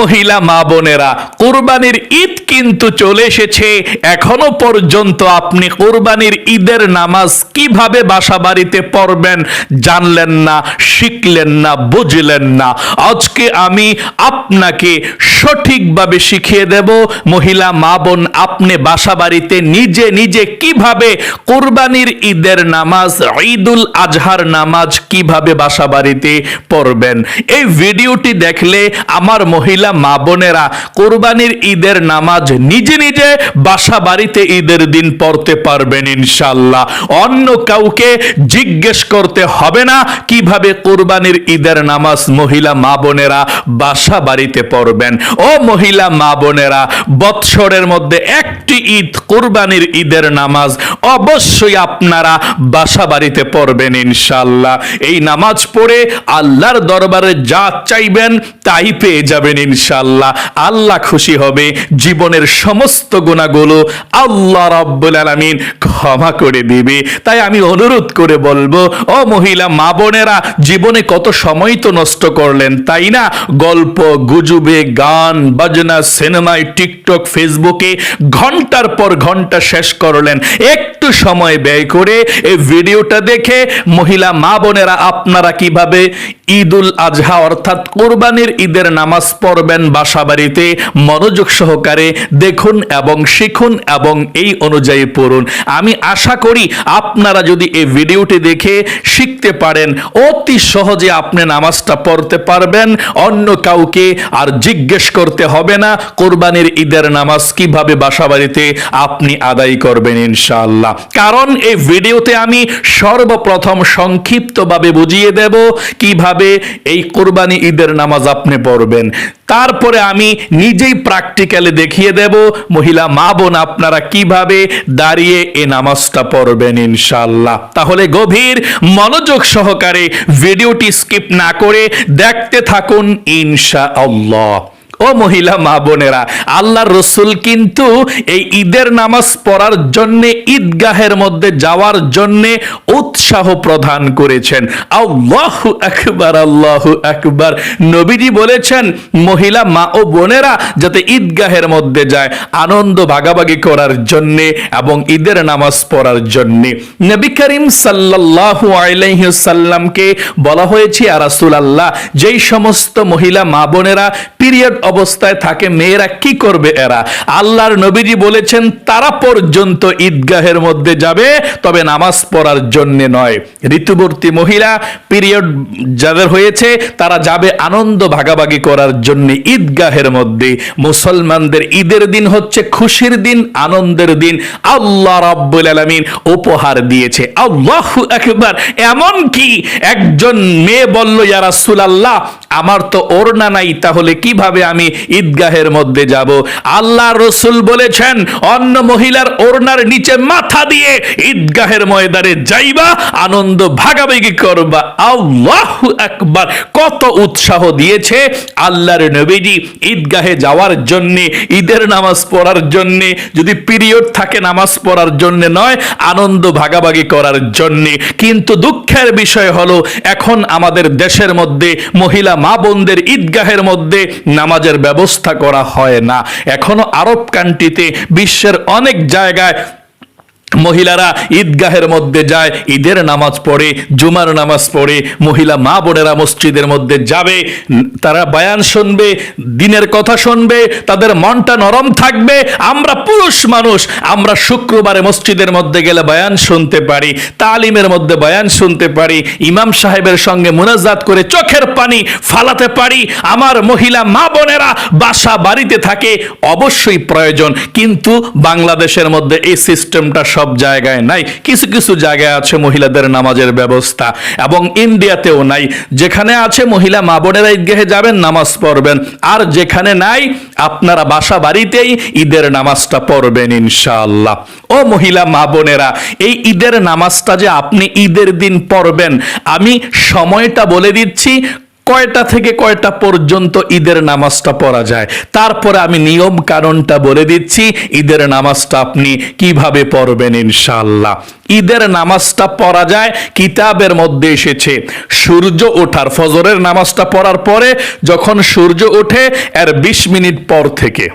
মহিলা, মা বোনেরা, কোরবানির ঈদ কিন্তু চলে এসেছে। এখনও পর্যন্ত আপনি কোরবানির ঈদের নামাজ কীভাবে বাসা বাড়িতে পড়বেন জানলেন না, শিখলেন না, বুঝলেন না। আজকে আমি আপনাকে সঠিকভাবে শিখিয়ে দেব, মহিলা, মা বোন, আপনি বাসা বাড়িতে নিজে নিজে কীভাবে কোরবানির ঈদের নামাজ, ঈদুল আজহার নামাজ কীভাবে বাসা বাড়িতে পড়বেন। এই ভিডিওটি দেখলে আমার মহিলা মা বোনেরা, কোরবানির ঈদের নামাজ নিজে নিজে বাসা বাড়িতে ঈদের দিন পড়তে পারবেন ইনশাল্লাহ অন্য কাউকে জিজ্ঞেস করতে হবে না কীভাবে কোরবানির ঈদের নামাজ মহিলা মা বোনেরা বাসা বাড়িতে পড়বেন। ও মহিলা মা বোনেরা, বৎসরের মধ্যে একটি ঈদ কোরবানির ঈদের নামাজ অবশ্যই আপনারা বাসা বাড়িতে পড়বেন ইনশাল্লাহ এই নামাজ পড়ে আল্লাহর দরবারে যা চাইবেন তাই পেয়ে যাবেন ইনশাল্লাহ আল্লাহ খুশি হবে। জীবনের সমস্ত গুণাগুলো আল্লাহ রাব্বুল আলামিন ক্ষমা করে দিবে। তাই আমি অনুরোধ করে বলব, ও মহিলা, মা বোনেরা, জীবনে কত সময় তো নষ্ট করলেন, তাই না? গল্প, গুজবে, গান, বাজনা সিনেমায় টিকটক, ফেসবুকে ঘণ্টার পর ঘণ্টা শেষ করলেন। একটু সময় ব্যয় করে এই ভিডিওটা দেখে মহিলা, মা বোনেরা আপনারা কীভাবে ঈদুল আজহা অর্থাৎ কোরবানির ঈদের নামাজ পড়বেন বাসা বাড়িতে মনোযোগ সহকারে দেখুন এবং শিখুন এবং এই অনুযায়ী পড়ুন। আমি আশা করি আপনারা যদি এই ভিডিওটি দেখে শিখতে পারেন, অতি সহজে আপনি নামাজটা পড়তে পারবেন। অন্য কাউকে আর জিজ্ঞেস করতে হবে না, কোরবানির ঈদের নামাজ কীভাবে বাসা বাড়িতে আপনি আদায় করবেন ইনশাআল্লাহ। কারণ এই ভিডিওতে আমি সর্বপ্রথম সংক্ষিপ্তভাবে বুঝিয়ে দেব কীভাবে এই কোরবানি ঈদের নামাজ আপনি পড়বেন। তারপরে আমি নিজেই প্র্যাকটিক্যালি দেখিয়ে দেব, মহিলা মা বোন আপনারা কীভাবে দাঁড়িয়ে এ নামাজটা পড়বেন ইনশাল্লাহ তাহলে গভীর মনোযোগ সহকারে ভিডিওটি স্কিপ না করে দেখতে থাকুন ইনশাআল্লাহ। ও মহিলা মা বোনেরা আল্লাহর রসুল কিন্তু এই ঈদের নামাজ পড়ার জন্য, ঈদগাহের মধ্যে যাওয়ার জন্য উৎসাহ প্রদান করেছেন। আল্লাহ আকবার আল্লাহ আকবার। নবীজি বলেছেন, মহিলা মা ও বোনেরা যাতে ঈদগাহের মধ্যে যায়, আনন্দ ভাগাভাগি করার জন্য এবং ঈদের নামাজ পড়ার জন্য। নবী করিম সাল্লাল্লাহু আলাইহি সাল্লামকে বলা হয়েছে আর রাসূল আল্লাহ যেই সমস্ত মহিলা মা বোনেরা পিরিয়ড অবস্থায় থাকে, মেয়েরা কি করবে এরা? আল্লাহর নবীজি বলেছেন, তারা পর্যন্ত ঈদগাহের মধ্যে যাবে, তবে নামাজ পড়ার জন্য নয়। ঋতুবর্তী মহিলা পিরিয়ড যাদের হয়েছে, তারা যাবে আনন্দ ভাগাভাগি করার জন্য ঈদগাহের মধ্যে। মুসলমানদের ঈদের দিন হচ্ছে খুশির দিন, আনন্দের দিন। আল্লাহ রাব্বুল আলামিন উপহার দিয়েছে। আল্লাহু আকবার! এমন কি? একজন মেয়ে বলল, ইয়া রাসূলুল্লাহ, আমার তো ওড়না নাই, তাহলে কীভাবে আমি ঈদগাহের মধ্যে যাব? আল্লাহ রসুল বলেছেন, অন্য মহিলার ওড়নার নিচে মাথা দিয়ে ঈদগাহের ময়দানে যাইবা, আনন্দ ভাগাভাগি করবা। আল্লাহ একবার কত উৎসাহ দিয়েছে আল্লাহর নবীজি ঈদগাহে যাওয়ার জন্যে, ঈদের নামাজ পড়ার জন্যে, যদি পিরিয়ড থাকে নামাজ পড়ার জন্য নয়, আনন্দ ভাগাভাগি করার জন্যে। কিন্তু দুঃখের বিষয় হলো, এখন আমাদের দেশের মধ্যে মহিলা মা বোনদের ঈদগাহের মধ্যে নামাজের ব্যবস্থা করা হয় না। এখনও আরব কান্ট্রিতে বিশ্বের অনেক জায়গায় মহিলারা ঈদগাহের মধ্যে যায়, ঈদের নামাজ পড়ে, জুমার নামাজ পড়ে, মহিলা মা বোনেরা মসজিদের মধ্যে যাবে, তারা বায়ান শুনবে, দিনের কথা শুনবে, তাদের মনটা নরম থাকবে, আমরা পুরুষ মানুষ, আমরা শুক্রবারে মসজিদের মধ্যে গেলে বয়ান শুনতে পারি, তালিমের মধ্যে বায়ান শুনতে পারি, ইমাম সাহেবের সঙ্গে মোনাজাত করে চোখের পানি ফালাতে পারি, আমার মহিলা মা বোনেরা বাসা বাড়িতে থাকে, অবশ্যই প্রয়োজন, কিন্তু বাংলাদেশের মধ্যে এই সিস্টেমটা সব জায়গায় নাই। কিছু কিছু জায়গায় আছে মহিলাদের নামাজের ব্যবস্থা এবং ইন্ডিয়াতেও নাই। যেখানে আছে মহিলা মা বোনেরা ঈদগাহে যাবেন, নামাজ পড়বেন। আর যেখানে নাই, আপনারা বাসা বাড়িতেই ঈদের নামাজটা পড়বেন ইনশাআল্লাহ। ও মহিলা মা বোনেরা, এই ঈদের নামাজটা যে আপনি ঈদের দিন পড়বেন, আমি সময়টা বলে দিচ্ছি কয়টা থেকে কয়টা পর্যন্ত ঈদের নামাজটা পড়া যায়? তারপরে আমি নিয়ম কারণটা বলে দিচ্ছি, ঈদের নামাজটা আপনি কীভাবে পড়বেন ইনশাল্লাহ ঈদের নামাজটা পড়া যায় কিতাবের মধ্যে এসেছে, সূর্য ওঠার ফজরের নামাজটা পড়ার পরে যখন সূর্য ওঠে, এর বিশ মিনিট পর থেকে।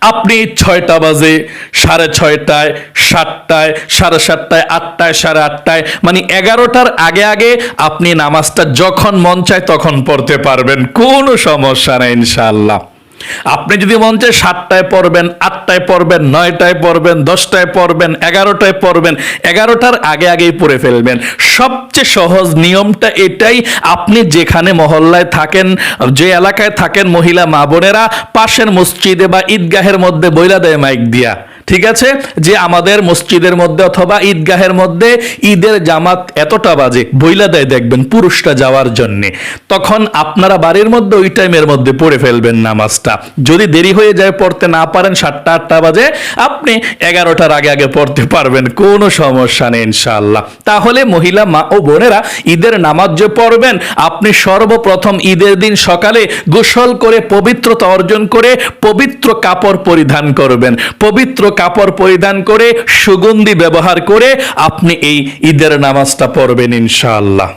আপনি ছয়টা বাজে, সাড়ে ছয়টায়, সাতটায়, সাড়ে সাতটায়, আটটায়, সাড়ে আটটায় মানে এগারোটার আগে আগে আপনি নামাজটা যখন মন চায় তখন পড়তে পারবেন। কোনো সমস্যা নেই, ইনশাআল্লাহ। আপনি যদি মন চায় সাতটায় পড়বেন, আটটায় পড়বেন, নয়টায় পড়বেন, দশটায় পড়বেন, এগারোটায় পড়বেন, এগারোটার আগে আগেই পড়ে ফেলবেন। সবচেয়ে সহজ নিয়মটা এটাই, আপনি যেখানে মহল্লায় থাকেন, যে এলাকায় থাকেন মহিলা মা বোনেরা, পাশের মসজিদে বা ঈদগাহের মধ্যে বইলা দেয় মাইক দিয়া। ঠিক আছে? যে আমাদের মসজিদের মধ্যে অথবা ঈদগাহের মধ্যে ঈদের জামাত এতটা বাজে, বইলা দেয় দেখবেন পুরুষটা যাওয়ার জন্যে। তখন আপনারা বাড়ির মধ্যে ওই টাইমের মধ্যে পড়ে ফেলবেন নামাজটা। যদি দেরি হয়ে যায়, পড়তে না পারেন, সাতটা, আটটা বাজে, আপনি এগারোটার আগে আগে পড়তে পারবেন, কোনো সমস্যা নেই ইনশাল্লাহ তাহলে মহিলা মা ও বোনেরা ঈদের নামাজ যে পড়বেন, আপনি সর্বপ্রথম ঈদের দিন সকালে গোসল করে পবিত্রতা অর্জন করে পবিত্র কাপড় পরিধান করবেন। পবিত্র কাপড় পরিধান করে সুগন্ধি ব্যবহার করে আপনি এই ঈদের নামাজটা পড়বেন ইনশাআল্লাহ।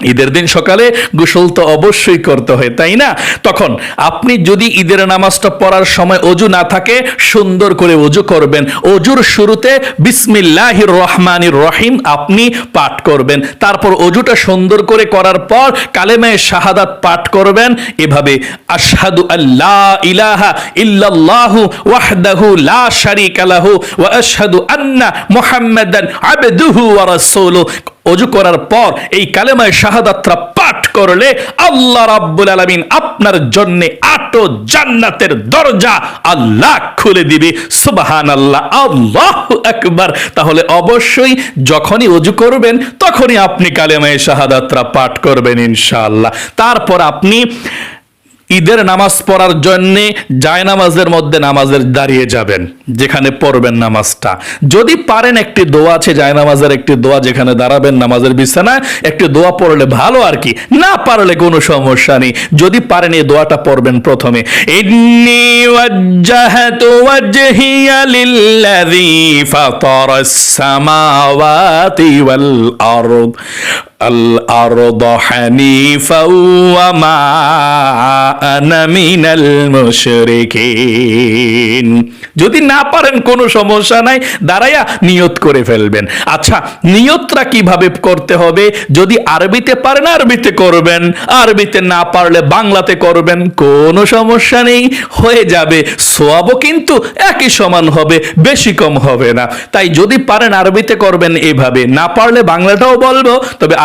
ঈদের দিন সকালে গোসল তো অবশ্যই করতে হয়, তাই না? তখন আপনি যদি ঈদের নামাজটা পড়ার সময় অজু না থাকে, সুন্দর করে অজু করবেন। অজুর শুরুতে বিসমিল্লাহির রহমানির রহিম আপনি পাঠ করবেন। তারপর অজুটা সুন্দর করে করার পর কালেমায়ে শাহাদাত পাঠ করবেন। এভাবে আশহাদু আল্লাহ ইলাহা ইল্লাল্লাহু ওয়াহদাহু লা শারীকা লাহু ওয়া আশহাদু আন্না মুহাম্মাদান আবদুহু ওয়া রাসূলুহু। অজু করার পর এই কালেমায় শাহাদাতরা পাঠ করলে আল্লাহ রাব্বুল আলামিন আপনার জন্য আটো জান্নাতের দরজা আল্লাহ খুলে দিবে। সুবাহান আল্লাহ আল্লাহ একবার তাহলে অবশ্যই যখনই অজু করবেন, তখনই আপনি কালেমায় শাহাদাতরা পাঠ করবেন ইনশাআল্লাহ। তারপর আপনি ঈদের নামাজ পড়ার জন্যে জায়নামাজের মধ্যে নামাজের দাঁড়িয়ে যাবেন, যেখানে পড়বেন নামাজটা। যদি পারেন একটি দোয়া আছে, জায়নামাজের একটি দোয়া যেখানে দাঁড়াবেন নামাজের বিছানায়, একটি দোয়া পড়লে ভালো আর কি। না পারলে কোনো সমস্যা নেই। যদি পারেন এই দোয়াটা পড়বেন প্রথমে ফাতারাস সামাওয়াতি ওয়াল আরদ। الأرض حنيفا وما أنا من المشركين যদি না পারেন কোনো সমস্যা নাই দাঁড়াইয়া নিয়ত করে ফেলবেন আচ্ছা নিয়তটা কিভাবে করতে হবে যদি আরবিতে পারেন আরবিতে করবেন আরবিতে না পারলে বাংলাতে করবেন কোনো সমস্যা নেই হয়ে যাবে সোয়াবও কিন্তু একই সমান হবে বেশি কম হবে না তাই যদি পারেন আরবিতে করবেন এভাবে না পারলে বাংলাটাও বলবো তবে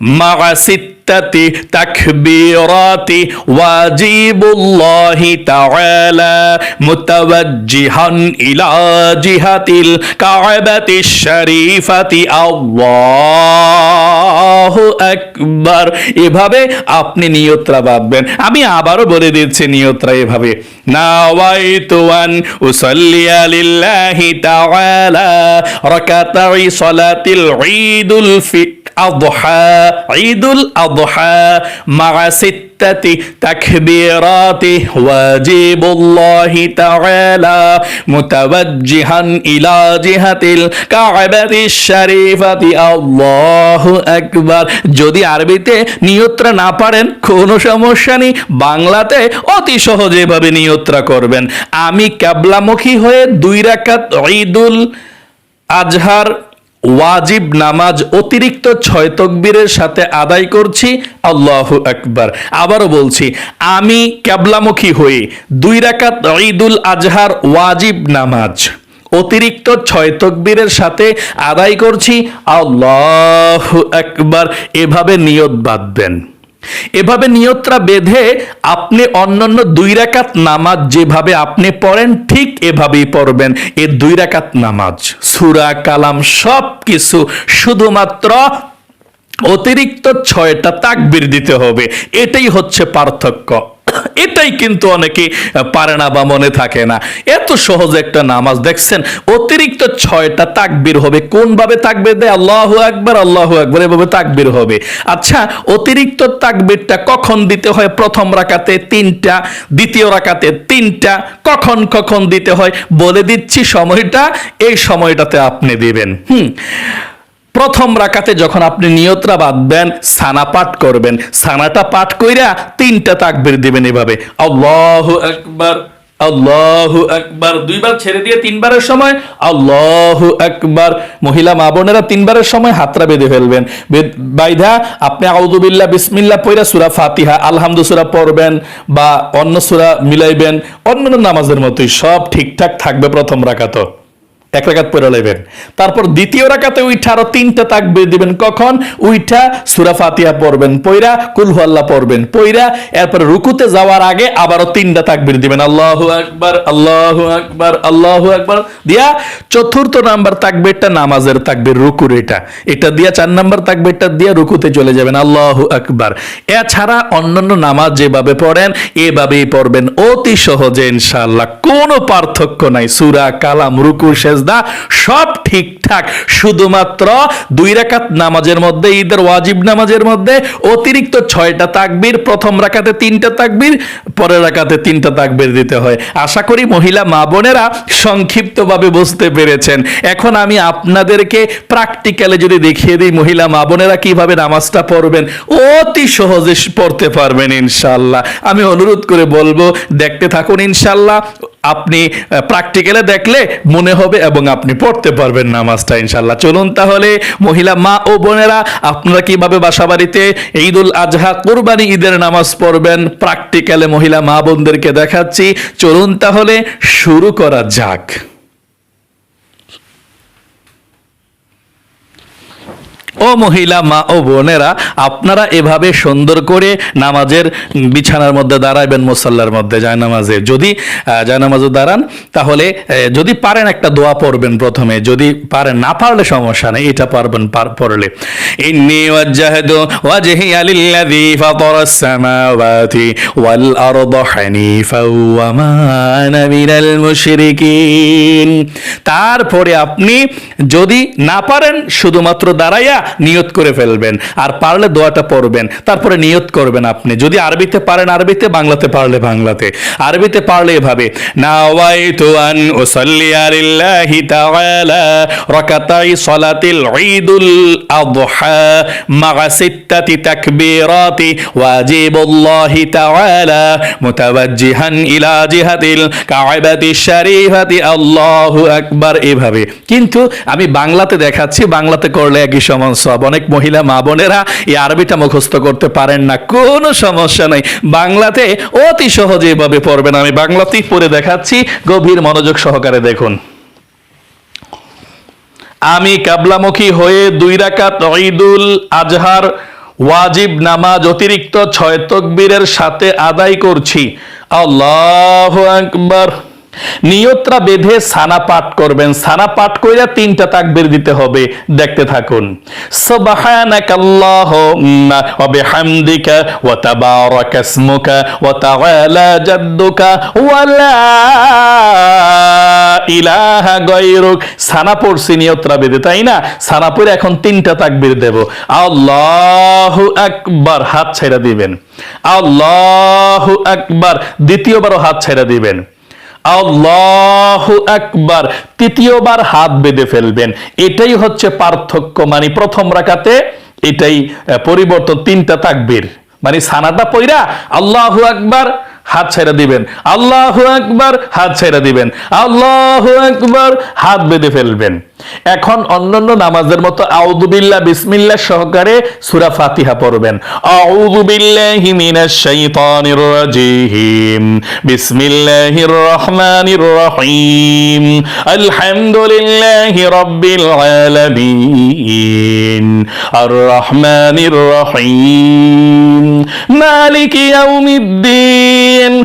مع ستة تكبيرات واجب الله تعالى متوجها إلى جهة الكعبة الشريفة الله أكبر এভাবে আপনি নিয়তরা ভাববেন আমি আবারও বলে দিচ্ছি নিয়তরা এভাবে নাওয়াইতু আন উসাল্লিয়া লিল্লাহি তাআলা রাকাতাই সালাতিল ঈদুল ফিতর أضحى عيد الأضحى مع ستة تكبيرات واجب الله تعالى متوجها إلى جهة الكعبة الشريفة الله أكبر যদি আরবিতে নিয়ত্রা না পারেন কোনো সমস্যা নেই বাংলাতে অতি সহজে ভাবে নিয়ত্রা করবেন আমি ক্যাবলামুখী হয়ে দুই রাকাত ঈদুল আজহার ওয়াজিব নামাজ অতিরিক্ত ছয় তকবীরের সাথে আদায় করছি, আল্লাহু আকবার। আবারও বলছি, আমি ক্যাবলামুখী হয়ে দুই রাকাত ঈদুল আজহার ওয়াজিব নামাজ অতিরিক্ত ছয় তকবীরের সাথে আদায় করছি, আল্লাহু একবার এভাবে নিয়ত বাঁধবেন এভাবে নিয়ত্রা বেঁধে আপনি অন্যান্য দুই রাকাত নামাজ যেভাবে আপনি পড়েন, ঠিক এভাবেই পড়বেন। এ দুই রাকাত নামাজ, সুরা, কালাম সব কিছু শুধুমাত্র অতিরিক্ত ছয়টা তাকবির দিতে হবে। এটাই হচ্ছে পার্থক্য। এটাই কিন্তু অনেকে পারে না বা মনে থাকে না। এত সহজ একটা নামাজ। দেখছেন, অতিরিক্ত ছয়টা তাকবির হবে। কোনভাবে তাকবির দেয়? আল্লাহু আকবার আল্লাহু আকবার, এভাবে তাকবির হবে। আচ্ছা অতিরিক্ত তাকবিরটা কখন দিতে হয়? প্রথম রাকাতে তিনটা, দ্বিতীয় রাকাতে তিনটা। কখন কখন দিতে হয়? বলে দিচ্ছি, সময়টা, এই সময়টাতে আপনি দিবেন। হুম। প্রথম রাকাতে যখন আপনি নিয়তরা বাঁধবেন, সানা পাঠ করবেন। সানাটা পাঠ কইরা তিনটা তাকবির দিবেন এভাবে। আল্লাহু আকবার আল্লাহু আকবার। দুইবার ছেড়ে দিয়ে তিনবারের সময়, আল্লাহু আকবার। মহিলা মা বোনেরা তিনবারের সময় হাতরা বেঁধে ফেলবেন। বাইধা, আপনি আউদুবিল্লাহ বিসমিল্লাহ পইরা সুরা ফাতিহা, আলহামদু সুরা পড়বেন বা অন্য সুরা মিলাইবেন, অন্যান্য নামাজের মতোই সব ঠিকঠাক থাকবে প্রথম রাকাত এক রাকাত পড়ে নেবেন তারপর দ্বিতীয় রাকাতে উইঠা আরও তিনটা তাকবির দিবেন। কখন? উইঠা সুরা ফাতিহা পড়বেন, পইরা কুলহু আল্লাহ পড়বেন, পইরা এরপর রুকুতে যাওয়ার আগে আবারও তিনটা তাকবির দিবেন। আল্লাহু আকবার আল্লাহু আকবার আল্লাহু আকবার দিয়া চতুর্থ নাম্বার তাকবিরটা নামাজের তাকবির, রুকুর এটা। এটা দিয়া চার নাম্বার তাকবিরটা দিয়া রুকুতে চলে যাবেন। আল্লাহু আকবার। এছাড়া অন্যান্য নামাজ যেভাবে পড়েন, এভাবেই পড়বেন। অতি সহজে ইনশাআল্লাহ, কোনো পার্থক্য নাই। সুরা, কালাম, রুকু সেজদা সব ঠিকঠাক। শুধুমাত্র দুই রাকাত নামাজের মধ্যে, ঈদের ওয়াজিব নামাজের মধ্যে অতিরিক্ত ছয়টা তাকবীর, প্রথম রাকাতে তিনটা তাকবীর, পরের রাকাতে তিনটা তাকবীর দিতে হয়। আশা করি মহিলা মা বোনেরা সংক্ষিপ্তভাবে বুঝতে পেরেছেন। এখন আমি আপনাদেরকে প্র্যাকটিক্যালে যদি দেখিয়ে দিই, মহিলা মা বোনেরা কীভাবে নামাজটা পড়বেন, অতি সহজে পড়তে পারবেন ইনশাল্লাহ আমি অনুরোধ করে বলব, দেখতে থাকুন ইনশাল্লাহ আপনি প্র্যাকটিক্যালে দেখলে মনে হবে এবং আপনি পড়তে পারবেন নামাজটা ইনশাল্লাহ চলুন তাহলে, মহিলা মা ও বোনেরা, আপনারা কীভাবে বাসা বাড়িতে উল আজহা, কোরবানি ঈদের নামাজ পড়বেন? প্র্যাকটিক্যালে মহিলা মা বোনদেরকে দেখাচ্ছি। চলুন তাহলে, শুরু করা যাক। ও মহিলা, মা ও বোনেরা, আপনারা এভাবে সুন্দর করে নামাজের বিছানার মধ্যে দাঁড়াইবেন, মুসাল্লার মধ্যে জায়নামাজে। যদি জায়নামাজে দাঁড়ান, তাহলে যদি পারেন একটা দোয়া পড়বেন প্রথমে। যদি পারেন, না পারলে সমস্যা নেই, এটা পারবেন পার- পড়লে। ওয়াল তারপরে আপনি যদি না পারেন, শুধুমাত্র দাঁড়াইয়া নিয়ত করে ফেলবেন। আর পারলে দোয়াটা পড়বেন। তারপরে নিয়ত করবেন আপনি। যদি আরবিতে পারেন, আরবিতে, বাংলাতে পারলে বাংলাতে। আরবিতে পারলে এভাবে এভাবে। কিন্তু আমি বাংলাতে দেখাচ্ছি, বাংলাতে করলে একই সমান সব অনেক মহিলা মা বোনেরা এই আরবিটা মুখস্থ করতে পারেন না, কোনো সমস্যা নাই। বাংলাতে অতি সহজে এভাবে পড়বেন। আমি বাংলাতেই পড়ে দেখাচ্ছি, গভীর মনোযোগ সহকারে দেখুন। আমি কাবলামুখী হয়ে দুই রাকাত ঈদুল আজহার ওয়াজিব নামাজ অতিরিক্ত ছয় তকবীরের সাথে আদায় করছি। আল্লাহ আকবার। নিয়তরা বেঁধে সানা পাঠ করবেন। সানা পাঠ কইরা তিনটা তাকবীর দিতে হবে। দেখতে থাকুন। সুবহানাকাল্লাহুম্মা ওয়া জাদ্দুকা ওয়া ইলাহা গায়রুক। সানা পড়ছি নিয়তরা বেঁধে, তাই না? সানা পড়ে এখন তিনটা তাকবীর দেব। আল্লাহু আকবার, হাত ছেড়ে দিবেন। আল্লাহু আকবার, দ্বিতীয়বারও হাত ছেড়ে দিবেন। আকবার তৃতীয়বার হাত বেঁধে ফেলবেন। এটাই হচ্ছে পার্থক্য মানে প্রথম রাখাতে এটাই পরিবর্তন, তিনটা তাকবীর। মানে সানাটা পইরা আল্লাহ আকবার হাত ছেড়ে দিবেন। আল্লাহ আকবার হাত ছেড়ে দিবেন। আল্লাহ আকবার হাত বেঁধে ফেলবেন। এখন অন্যান্য নামাজের মতো আউদুবিল্লা বিসমিল্লাহ সহকারে সূরা ফাতিহা পড়বেন। আউযু বিল্লাহি মিনাশ শাইতানির রাজিম। বিসমিল্লাহির রহমানির রহিম। আলহামদুলিল্লাহি রাব্বিল আলামিন। আর রহমানির রহিম। মালিকি ইয়াউমিদ্দিন।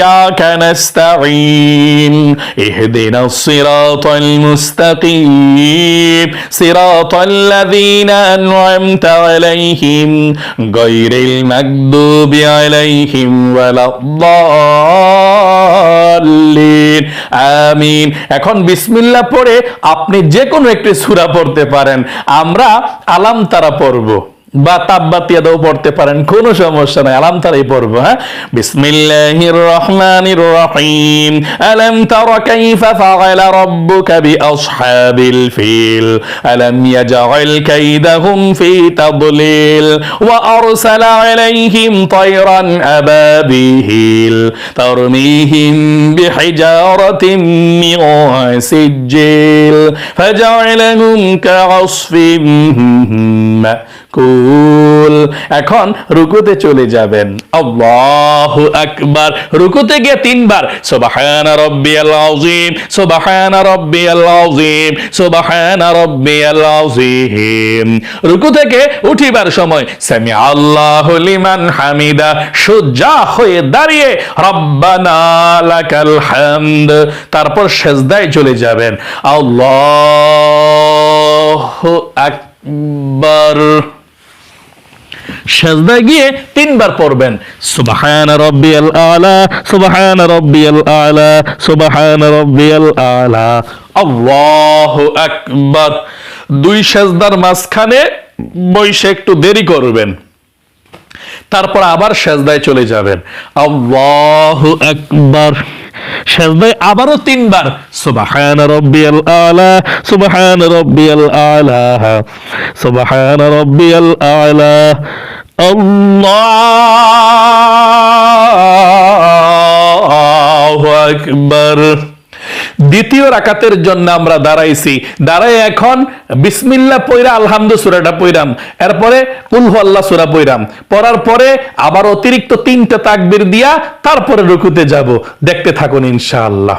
ওয়া নাস্তাঈন। ইহদিনাস الصراط المستقيم صراط الذين أنعمت عليهم غير المغضوب عليهم ولا الضالين আমিন এখন বিসমিল্লাহ পড়ে আপনি যে কোনো একটি সূরা পড়তে পারেন আমরা আলাম তারা পড়বো বা তাব্বাতিয়াদাও পড়তে পারেন, কোনো সমস্যা নাই। আলাম তারাই পড়ব হ্যাঁ? বিসমিল্লাহির রহমানির রহিম। আলাম তারা কাইফা ফাআলা রাব্বুকা বিআসহাবিল ফিল। আলাম ইয়াজআল কাইদাহুম ফি তাদলিল। ওয়া আরসালা আলাইহিম তায়রান আবাবিহিল। তারমিহিম বিহিজারাতিন মিন সিজিল ফাজআলাহুম কাআসফিম মাকুল এখন রুকুতে চলে যাবেন। আল্লাহু আকবার। রুকুতে গিয়ে তিনবার, সুবহান রাব্বিয়াল আযীম, সুবহান রাব্বিয়াল আযীম, সুবহান রাব্বিয়াল আযীম। রুকু থেকে উঠিবার সময় সামি আল্লাহু লিমান হামিদা, সোজা হয়ে দাঁড়িয়ে, রব্বানা লাকাল হামদ। তারপর সেজদায় চলে যাবেন। আল্লাহু আকবার। সেজদায় গিয়ে তিনবার পড়বেন। সুবহান রাব্বিয়াল আলা, সুবহান রাব্বিয়াল আলা, সুবহান রাব্বিয়াল আলা। আল্লাহু আকবার। দুই সেজদার মাঝখানে বসে একটু দেরি করবেন। তারপর আবার সেজদায় চলে যাবেন। আল্লাহু আকবার। সেজদায় আবারও তিনবার। সুবহান রব্বিয়াল আলা সুবহান রব্বিয়াল আলা সুবহান রব্বিয়াল আলা। আল্লাহু আকবার। দ্বিতীয় রাকাতের জন্য আমরা দাঁড়াইছি। দাঁড়াই এখন বিসমিল্লা পৈরা আলহামদু সুরাটা পৈরাম এরপরে কুলহু আল্লাহ সুরা পৈরাম পড়ার পরে আবার অতিরিক্ত তিনটা তাকবির দিয়া তারপরে রুকুতে যাব। দেখতে থাকুন ইনশাআল্লাহ।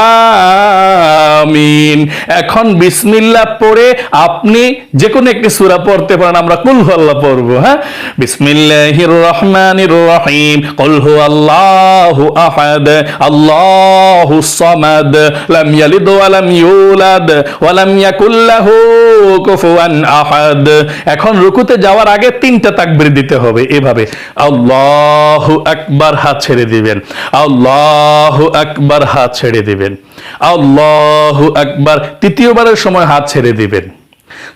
আমিন। এখন বিসমিল্লাহ পড়ে আপনি যে কোনো একটি সূরা পড়তে পারেন, আমরা কুল আল্লাহ পড়ব হ্যাঁ? বিসমিল্লাহির রহমানির রহিম। কুল হু আল্লাহু আহাদ, আল্লাহু সামাদ, লাম ইয়ালিদ ওয়া লাম ইউলাদ, ওয়া লাম ইয়াকুল লাহু কুফুয়ান আহাদ। এখন রুকুতে যাওয়ার আগে তিনটা তাকবীর দিতে হবে, এভাবে। আল্লাহু আকবার হাত ছেড়ে দিবেন। আল্লাহু আকবার হাত ছেড়ে দিবেন। আল্লাহু আকবার। তৃতীয়বারের সময় হাত ছেড়ে দিবেন।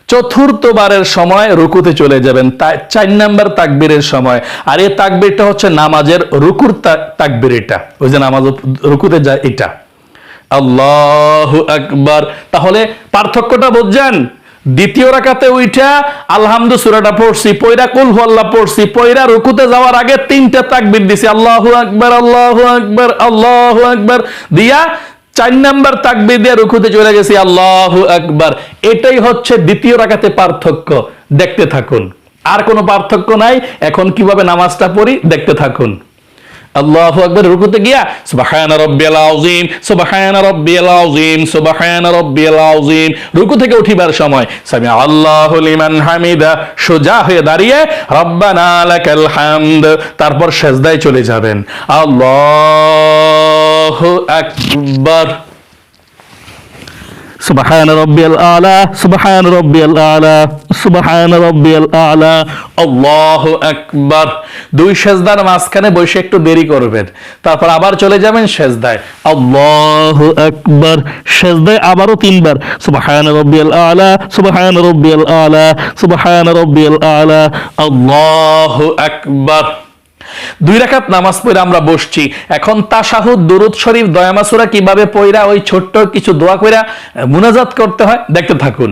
চতুর্থবারের সময় রুকুতে চলে যাবেন। চার নাম্বার তাকবীরের সময়। আর এই তাকবীরটা হচ্ছে নামাজের রুকুর তাকবীর এটা। ওই যে নামাজ রুকুতে যায় এটা। আল্লাহু আকবার। তাহলে পার্থক্যটা বুঝছেন? দ্বিতীয় রাকাতে উইঠা আলহামদু সুরাটা পড়ছি, পয়রা কুল আল্লাহ পড়ছি, পয়রা রুকুতে যাওয়ার আগে তিনটা তাকবীর দিছি। আল্লাহু আকবার আল্লাহু আকবার আল্লাহু আকবার। দিয়া চার নাম্বার তাকবি দিয়ে রুকুতে চলে গেছি, আল্লাহ আকবার। এটাই হচ্ছে দ্বিতীয় রাখাতে পার্থক্য। দেখতে থাকুন। আর কোনো পার্থক্য নাই। এখন কীভাবে নামাজটা পড়ি, দেখতে থাকুন। আল্লাহু আকবর রুকুতে গিয়া, সুবাহান রব্বিয়াল আউজিম সুবাহান রব্বিয়াল আউজিম সুবাহান রব্বিয়াল আউজিম রুকু থেকে উঠিবার সময় সামি আল্লাহ লিমান হামিদা। সোজা হয়ে দাঁড়িয়ে, রব্বানা লাকাল হামদ। তারপর সেজদায় চলে যাবেন। আল্লাহ আকবার। সুবহান রব্বিয়াল আলা, সুবহান রব্বিয়াল আলা, সুবহান রব্বিয়াল আলা। আল্লাহু আকবার। দুই সেজদার মাঝখানে বসে একটু দেরি করবেন। তারপর আবার চলে যাবেন সেজদায়। আল্লাহু আকবার। সেজদায় আবারও তিনবার। সুবহান রব্বিয়াল আলা, সুবহান রব্বিয়াল আলা, সুবহান রব্বিয়াল আলা। আল্লাহু আকবার। দুই রাখাত নামাজ পড়ে আমরা বসছি। এখন তাশাহুদ, দুরুদ শরীফ দয়ামাসুরা কীভাবে পয়রা ওই ছোট্ট কিছু দোয়া কইরা মুনাজাত করতে হয়, দেখতে থাকুন।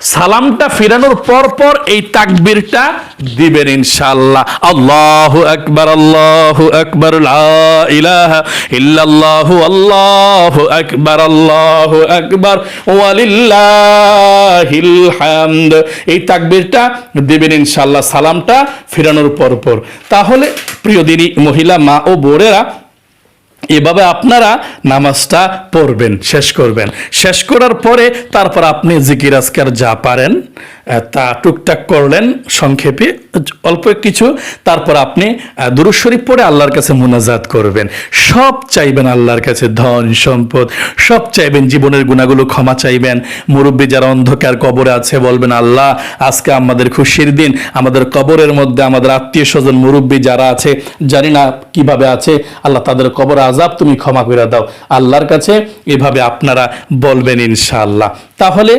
সালামটা ফিরানোর পর পর এই তাকবীরটা দিবেন ইনশাআল্লাহ। আল্লাহু আকবার আল্লাহু আকবার, লা ইলাহা ইল্লাল্লাহু, আল্লাহু আকবার আল্লাহু আকবার, ওয়ালিল্লাহিল হামদ। এই তাকবীরটা দিবেন ইনশাআল্লাহ, সালামটা ফিরানোর পর পর তাহলে প্রিয় দিনী মহিলা, মা ও বোনেরা এভাবে আপনারা নামাজটা পড়বেন, শেষ করবেন। শেষ করার পরে তারপর আপনি জিকির আজকার যা পারেন তা টুকটাক করলেন সংক্ষেপে। অল্প কিছু। তারপর আপনি দুরুদ শরীফ পড়ে আল্লাহর কাছে মোনাজাত করবেন। সব চাইবেন আল্লাহর কাছে ধন, সম্পদ। সব চাইবেন জীবনের গুণাগুলো ক্ষমা চাইবেন। মুরব্বী যারা অন্ধকার কবরে আছে, বলবেন, আল্লাহ, আজকে আমাদের খুশির দিন। আমাদের কবরের মধ্যে আমাদের আত্মীয় স্বজন, মুরব্বী যারা আছে, জানি না কীভাবে আছে। আল্লাহ, তাদের কবর আজাব তুমি ক্ষমা করে দাও। আল্লাহর কাছে এভাবে আপনারা বলবেন ইনশাআল্লাহ। তাহলে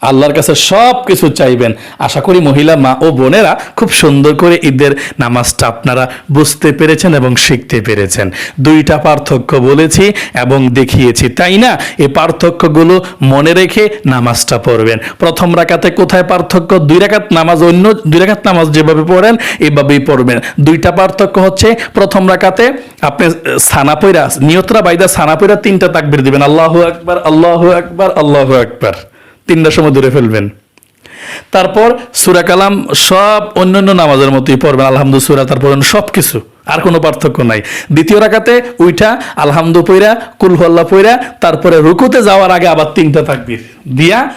আল্লাহর কাছে সব কিছু চাইবেন। আশা করি মহিলা মা ও বোনেরা খুব সুন্দর করে ঈদের নামাজটা আপনারা বুঝতে পেরেছেন এবং শিখতে পেরেছেন। দুইটা পার্থক্য বলেছি এবং দেখিয়েছি তাই না? এই পার্থক্যগুলো মনে রেখে নামাজটা পড়বেন। প্রথম রাকাতে কোথায় পার্থক্য? দুই রাকাত নামাজ অন্য দুই রাকাত নামাজ যেভাবে পড়েন এভাবেই পড়বেন। দুইটা পার্থক্য হচ্ছে প্রথম রাকাতে আপনি আহ, সানা পইরা নিয়তরা বাইদা সানা পইরা তিনটা তাকবির দিবেন। আল্লাহ আকবার আল্লাহ আকবার আল্লাহু আকবার। তিনটার সময় দূরে ফেলবেন। তারপর সুরা কালাম সব অন্যান্য নামাজের মতোই পড়বেন আলহামদু সুরা তারপর সব কিছু আর কোনো পার্থক্য নাই। দ্বিতীয় রাকাতে উইঠা আলহামদু পইরা কুলহল্লা পইরা, তারপরে রুকুতে যাওয়ার আগে আবার তিনটা তাকবির। দিয়া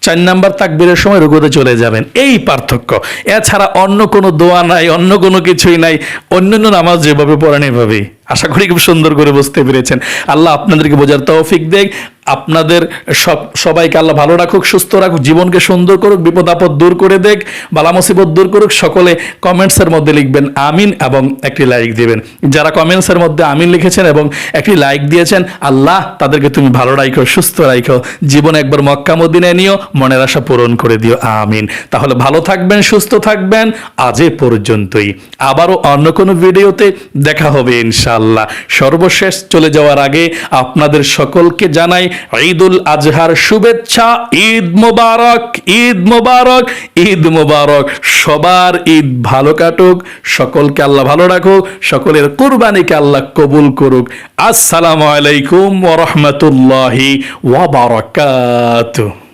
চার নাম্বার তাকবীরের সময় রুকুতে চলে যাবেন। এই পার্থক্য। এছাড়া অন্য কোনো দোয়া নাই, অন্য কোনো কিছুই নাই। অন্যান্য নামাজ যেভাবে পড়েন এভাবেই। আশা করি খুব সুন্দর করে বুঝতে পেরেছেন। আল্লাহ আপনাদেরকে বোঝার তৌফিক দেখ আপনাদের সব, সবাইকে আল্লাহ ভালো রাখুক, সুস্থ রাখুক, জীবনকে সুন্দর করুক, বিপদ আপদ দূর করে দেখ বালা মুসিবত দূর করুক, সকলে কমেন্টসের মধ্যে লিখবেন, আমিন এবং একটি লাইক দিবেন। যারা কমেন্টসের মধ্যে আমিন লিখেছেন এবং একটি লাইক দিয়েছেন, আল্লাহ তাদেরকে তুমি ভালো রাখো সুস্থ রাখো জীবন একবার মক্কা, মদিনায় নিও, মনের আশা পূরণ করে দিও, আমিন। তাহলে ভালো থাকবেন, সুস্থ থাকবেন, আজ পর্যন্তই। আবারও অন্য কোনো ভিডিওতে দেখা হবে ইনশাআল্লাহ। সর্বশেষ চলে যাওয়ার আগে আপনাদের সকলকে জানাই ঈদুল আজহার শুভেচ্ছা, ঈদ মোবারক ঈদ মোবারক ঈদ মোবারক। সবার ঈদ ভালো কাটুক, সকলকে আল্লাহ ভালো রাখুক, সকলের কুরবানিকে আল্লাহ কবুল করুক। আসসালামু আলাইকুম ওয়া রাহমাতুল্লাহি ওয়া বারাকাতুহু।